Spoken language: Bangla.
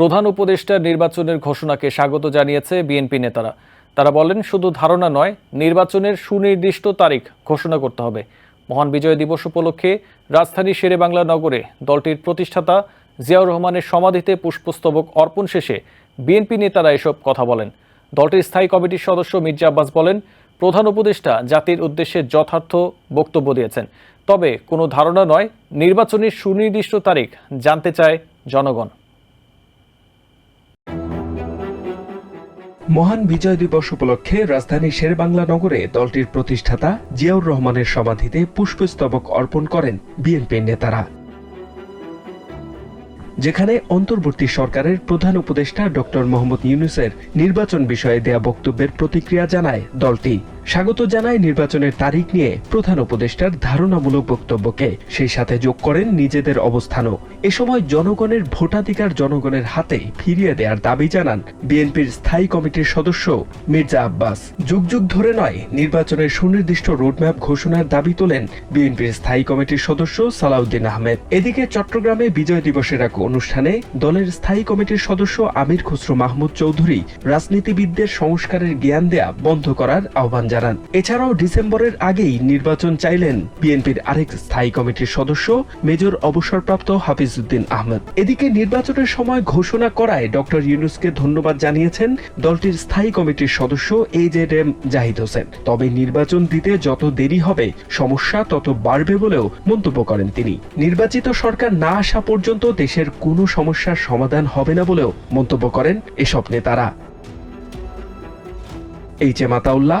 প্রধান উপদেষ্টার নির্বাচনের ঘোষণাকে স্বাগত জানিয়েছে বিএনপি নেতারা। তারা বলেন, শুধু ধারণা নয়, নির্বাচনের সুনির্দিষ্ট তারিখ ঘোষণা করতে হবে। মহান বিজয় দিবস উপলক্ষে রাজধানীর শেরেবাংলা নগরে দলটির প্রতিষ্ঠাতা জিয়াউর রহমানের সমাধিতে পুষ্পস্তবক অর্পণ শেষে বিএনপি নেতারা এসব কথা বলেন। দলটির স্থায়ী কমিটির সদস্য মির্জা আব্বাস বলেন, প্রধান উপদেষ্টা জাতির উদ্দেশ্যে যথার্থ বক্তব্য দিয়েছেন। তবে কোনো ধারণা নয়, নির্বাচনের সুনির্দিষ্ট তারিখ জানতে চায় জনগণ। মহান বিজয় দিবস উপলক্ষে রাজধানীর শেরবাংলা নগরে দলটির প্রতিষ্ঠাতা জিয়াউর রহমানের সমাধিতে পুষ্পস্তবক অর্পণ করেন বিএনপির নেতারা। যেখানে অন্তর্বর্তী সরকারের প্রধান উপদেষ্টা ড মোহাম্মদ ইউনুসের নির্বাচন বিষয়ে দেয়া বক্তব্যের প্রতিক্রিয়া জানায় দলটি। স্বাগত জানায় নির্বাচনের তারিখ নিয়ে প্রধান উপদেষ্টার ধারণামূলক বক্তব্যকে। সেই সাথে যোগ করেন নিজেদের অবস্থানও। এ সময় জনগণের ভোটাধিকার জনগণের হাতে ফিরিয়ে দেওয়ার দাবি জানান বিএনপির স্থায়ী কমিটির সদস্য মির্জা আব্বাস। যুগ যুগ ধরে নয়, নির্বাচনের সুনির্দিষ্ট রোডম্যাপ ঘোষণার দাবি তোলেন বিএনপির স্থায়ী কমিটির সদস্য সালাউদ্দিন আহমেদ। এদিকে চট্টগ্রামে বিজয় দিবসের এক অনুষ্ঠানে দলের স্থায়ী কমিটির সদস্য আমির খসরু মাহমুদ চৌধুরী রাজনীতিবিদদের সংস্কারের জ্ঞান দেয়া বন্ধ করার আহ্বান জানান। এছাড়াও ডিসেম্বরের আগেই নির্বাচন চাইলেন বিএনপির আরেক স্থায়ী কমিটির সদস্য, মেজর অবসরপ্রাপ্ত হাফিজউদ্দিন আহমেদ। এদিকে নির্বাচনের সময় ঘোষণা করায় ডক্টর ইউনুসকে ধন্যবাদ জানিয়েছেন দলটির স্থায়ী কমিটির সদস্য A Z M Zahid Hossain. তবে নির্বাচন দিতে যত দেরি হবে, সমস্যা তত বাড়বে বলেও মন্তব্য করেন তিনি। নির্বাচিত সরকার না আসা পর্যন্ত দেশের কোনো সমস্যার সমাধান হবে না বলেও মন্তব্য করেন এসব নেতারা। H M Ataullah